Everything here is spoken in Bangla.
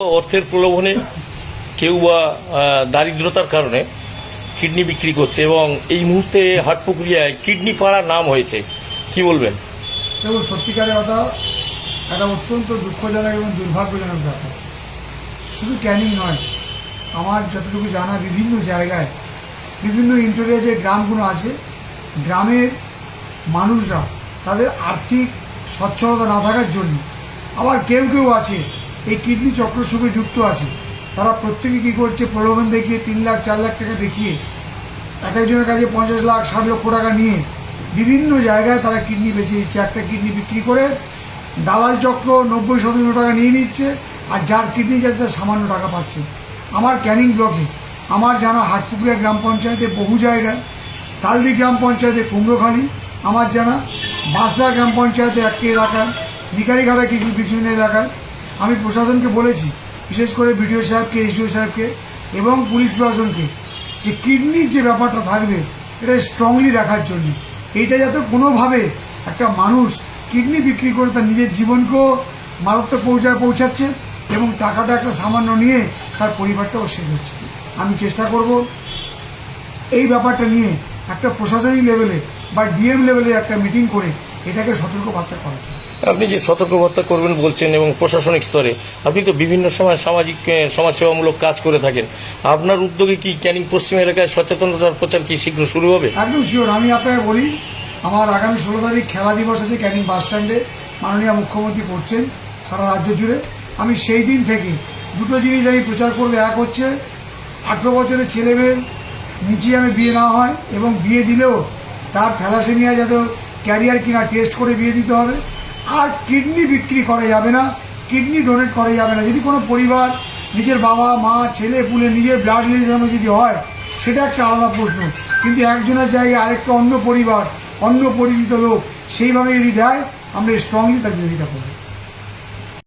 অর্থের প্রলোভনে কেউ বা দারিদ্রতার কারণে কিডনি বিক্রি করছে এবং এই মুহূর্তে হাটপুকুরিয়ায় কিডনি পাড়ার নাম হয়েছে। কি বলবেন? দেখুন, সত্যিকারের কথা একটা অত্যন্ত দুঃখজনক এবং দুর্ভাগ্যজনক ব্যাপার। শুধু ক্যানিং নয়, আমার যতটুকু জানা বিভিন্ন জায়গায় বিভিন্ন ইন্টোরিয়া যে গ্রামগুলো আছে। গ্রামের মানুষরা তাদের আর্থিক সচ্ছলতা না থাকার জন্য আবার কেউ কেউ আছে এই কিডনি চক্রের সঙ্গে যুক্ত আছে। তারা প্রত্যেকে কী করছে, প্রলোভন দেখিয়ে তিন লাখ, চার লাখ টাকা দেখিয়ে, এক একজনের কাছে পঞ্চাশ লাখ, ষাট লক্ষ টাকা নিয়ে বিভিন্ন জায়গায় তারা কিডনি বেঁচে দিচ্ছে একটা কিডনি বিক্রি করে দালাল চক্র নব্বই শতাংশ টাকা নিয়ে নিচ্ছে আর যার কিডনি যাতে সামান্য টাকা পাচ্ছে। আমার ক্যানিং ব্লকে, আমার জানা হাটপুকুরিয়া গ্রাম পঞ্চায়েতে বহু জায়গায়, তালদি গ্রাম পঞ্চায়েতে কুমড়োখালি আমার জানা বাঁশরা গ্রাম পঞ্চায়েতে একটি এলাকায় নিকারিঘাটা কিছু বিভিন্ন এলাকায় আমি প্রশাসনকে বলেছি, বিশেষ করে বিডিও সাহেবকে, এসডিও সাহেবকে এবং পুলিশ প্রশাসনকে, যে কিডনির যে ব্যাপারটা থাকবে, এটা স্ট্রংলি রাখার জন্য। এইটা যাতে কোনোভাবে একটা মানুষ কিডনি বিক্রি করে তার নিজের জীবনকেও মারাত্মক পৌঁছায় পৌঁছাচ্ছে এবং টাকাটা একটা সামান্য নিয়ে তার পরিবারটাও শেষ হচ্ছে। আমি চেষ্টা করব এই ব্যাপারটা নিয়ে একটা প্রশাসনিক লেভেলে বা ডিএম লেভেলে একটা মিটিং করে এটাকে সতর্ক বার্তা করা আপনি যে সতর্কবার্তা করবেন বলছেন এবং প্রশাসনিক স্তরে আপনি তো বিভিন্ন সময় সামাজিক সমাজসেবামূলক কাজ করে থাকেন। আপনার উদ্যোগে কি ক্যানিং পশ্চিম এলাকায় সচেতনতার প্রচার কি শীঘ্র শুরু হবে? একদম শিওর আমি আপনাকে বলি আমার আগামী ষোলো তারিখ খেলা দিবস আছে ক্যানিং বাস স্ট্যান্ডে। মাননীয় মুখ্যমন্ত্রী করছেন সারা রাজ্য জুড়ে। আমি সেই দিন থেকে দুটো জিনিস আমি প্রচার করব। এক হচ্ছে আঠেরো বছরের ছেলে মেয়ের নিচে আমি বিয়ে না হয় এবং বিয়ে দিলেও তার থ্যালাসেমিয়া যাতে ক্যারিয়ার কিনা টেস্ট করে বিয়ে দিতে হবে। আর কিডনি বিক্রি করা যাবে না, কিডনি ডোনেট করা যাবে না। যদি কোনো পরিবার নিজের বাবা, মা, ছেলে, পুলে নিজের ব্লাড রিলেশন যদি হয়, সেটা একটা আলাদা প্রশ্ন। কিন্তু একজনের জায়গায় আরেকটা অন্য পরিবার, অন্য পরিচিত লোক সেইভাবে যদি দেয়, আমরা স্ট্রংলি তার বিরোধিতা করব।